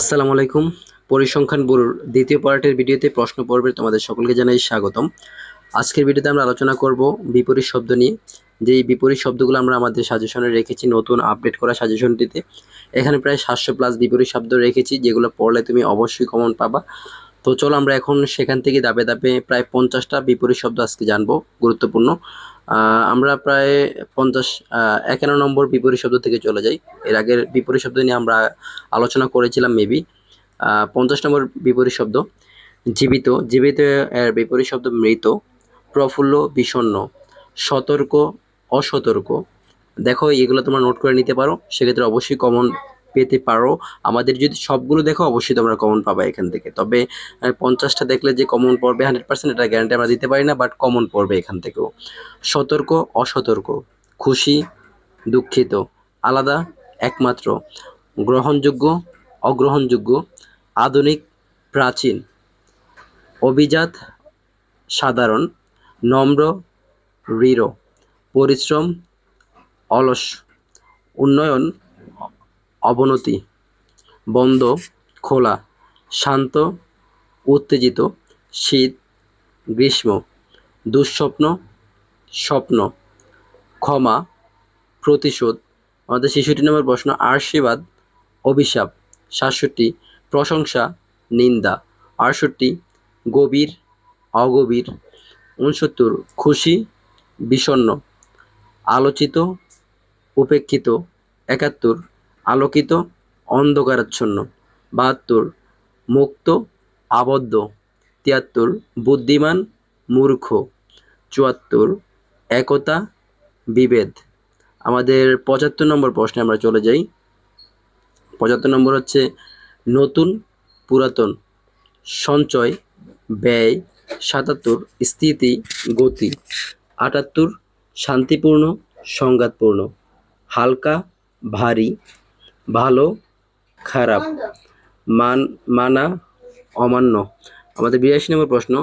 আসসালামু আলাইকুম। পরিসংখ্যান ব্যুরোর দ্বিতীয় পার্টের ভিডিওতে প্রশ্ন পর্বে তোমাদের সকলকে জানাই স্বাগতম। আজকের ভিডিওতে আমরা আলোচনা করব বিপরীত শব্দ নিয়ে। যে এই বিপরীত শব্দগুলো আমরা আমাদের সাজেশনে রেখেছি, নতুন আপডেট করা সাজেশনটিতে। এখানে প্রায় সাতশো প্লাস বিপরীত শব্দ রেখেছি, যেগুলো পড়লে তুমি অবশ্যই কমন পাবা। তো চলো আমরা এখন সেখান থেকে দাবে দাবে প্রায় পঞ্চাশটা বিপরীত শব্দ আজকে জানব, গুরুত্বপূর্ণ। আমরা প্রায় পঞ্চাশ একান্ন নম্বর বিপরীত শব্দ থেকে চলে যাই। এর আগের বিপরীত শব্দ নিয়ে আমরা আলোচনা করেছিলাম মেবি পঞ্চাশ নম্বর বিপরীত শব্দ। জীবিত জীবিত এর বিপরীত শব্দ মৃত, প্রফুল্ল বিষণ্ণ সতর্ক, অসতর্ক। দেখো, এগুলো তোমরা নোট করে নিতে পারো। সেক্ষেত্রে অবশ্যই কমন পেতে পারো। আমাদের যদি সবগুলো দেখো, অবশ্যই তোমরা কমন পাবে এখান থেকে। তবে পঞ্চাশটা দেখলে যে কমন পড়বে হান্ড্রেড পার্সেন্ট এটা গ্যারান্টি আমরা দিতে পারি না বাট কমন পড়বে এখান থেকেও। সতর্ক, অসতর্ক, খুশি, দুঃখিত, আলাদা, একমাত্র, গ্রহণযোগ্য, অগ্রহণযোগ্য, আধুনিক, প্রাচীন, অভিজাত, সাধারণ, নম্র, দৃঢ়, পরিশ্রম, অলস, উন্নয়ন অবনতি। বন্ধ, খোলা, শান্ত, উত্তেজিত, শীত, গ্রীষ্ম, দুঃস্বপ্ন, স্বপ্ন, ক্ষমা, প্রতিশোধ। আমাদের শিশুটি নম্বর প্রশ্ন, আশীর্বাদ, অভিশাপ, সাতষট্টি, প্রশংসা, নিন্দা, আটষট্টি, গভীর, অগভীর উনসত্তর খুশি, বিষণ্ণ, আলোচিত, উপেক্ষিত, একাত্তর আলোকিত, অন্ধকারাচ্ছন্ন, বাহাত্তর, মুক্ত, আবদ্ধ, তিয়াত্তর, বুদ্ধিমান, মূর্খ, চুয়াত্তর, একতা, বিভেদ। আমাদের পঁচাত্তর নম্বর প্রশ্নে আমরা চলে যাই। পঁচাত্তর নম্বর হচ্ছে, নতুন, পুরাতন, সঞ্চয়, ব্যয়, সাতাত্তর, স্থিতি, গতি, আটাত্তর, শান্তিপূর্ণ, সংঘাতপূর্ণ, হালকা, ভারী ভালো খারাপ মান মানা অমান্য। আমাদের বিরাশি নম্বর প্রশ্ন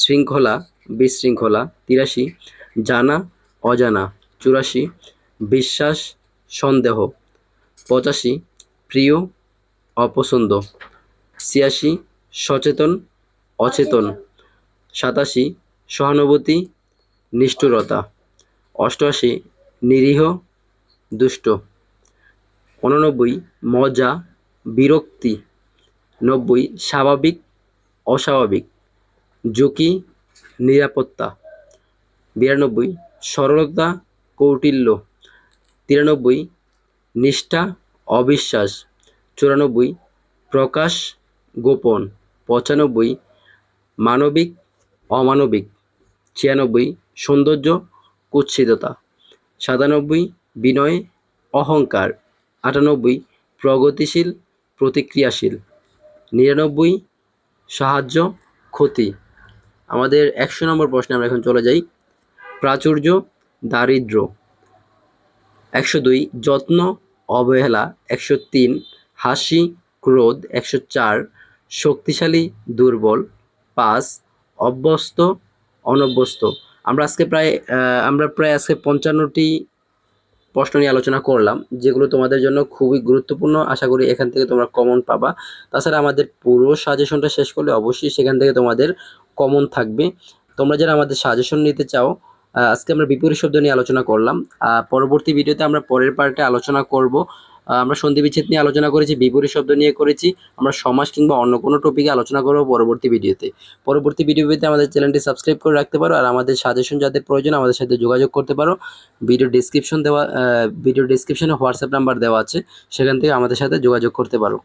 শৃঙ্খলা বিশৃঙ্খলা তিরাশি জানা অজানা চুরাশি বিশ্বাস সন্দেহ পঁচাশি প্রিয় অপছন্দ ছিয়াশি সচেতন অচেতন সাতাশি সহানুভূতি নিষ্ঠুরতা অষ্টআশি নিরীহ দুষ্ট। উননব্বই, মজা, বিরক্তি। নব্বই, স্বাভাবিক, অস্বাভাবিক। ঝুঁকি, নিরাপত্তা। বিরানব্বই, সরলতা, কৌটিল্য। তিরানব্বই, নিষ্ঠা, অবিশ্বাস। চুরানব্বই, প্রকাশ, গোপন। পঁচানব্বই, মানবিক, অমানবিক। ছিয়ানব্বই, সৌন্দর্য, কুৎসিততা। সাতানব্বই, বিনয়, অহংকার। আটানব্বই প্রগতিশীল, প্রতিক্রিয়াশীল। নিরানব্বই সাহায্য, ক্ষতি। আমাদের একশো নম্বর প্রশ্নে আমরা এখন চলে যাই। প্রাচুর্য দারিদ্র একশো দুই যত্ন, অবহেলা। একশো তিন হাসি, ক্রোধ। একশো চার শক্তিশালী, দুর্বল। পাঁচ অভ্যস্ত, অনভ্যস্ত। আমরা আজকে প্রায় আমরা প্রায় আজকে পঞ্চান্নটি প্রশ্ন নিয়ে আলোচনা করলাম, যেগুলো তোমাদের জন্য খুবই গুরুত্বপূর্ণ। আশা করি এখান থেকে তোমরা কমন পাবা। তাছাড়া আমাদের পুরো সাজেশনটা শেষ করলে অবশ্যই সেখান থেকে তোমাদের কমন থাকবে। তোমরা যারা আমাদের সাজেশন নিতে চাও আজকে আমরা বিপরীত শব্দ নিয়ে আলোচনা করলাম। পরবর্তী ভিডিওতে আমরা পরের পার্টে আলোচনা করব। আমরা সন্ধি বিচ্ছেদ নিয়ে আলোচনা করেছি, বিপরীত শব্দ নিয়ে করেছি, আমরা সমাজ কিংবা অন্য কোনো টপিকে আলোচনা করব পরবর্তী ভিডিওতে। পরবর্তী ভিডিওতে আমাদের চ্যানেলটি সাবস্ক্রাইব করে রাখতে পারো আর আমাদের সাজেশন যাদের প্রয়োজন আমাদের সাথে যোগাযোগ করতে পারো। ভিডিও ডিসক্রিপশন দেওয়া ভিডিও ডিসক্রিপশনে হোয়াটসঅ্যাপ নাম্বার দেওয়া আছে, সেখান থেকে আমাদের সাথে যোগাযোগ করতে পারো।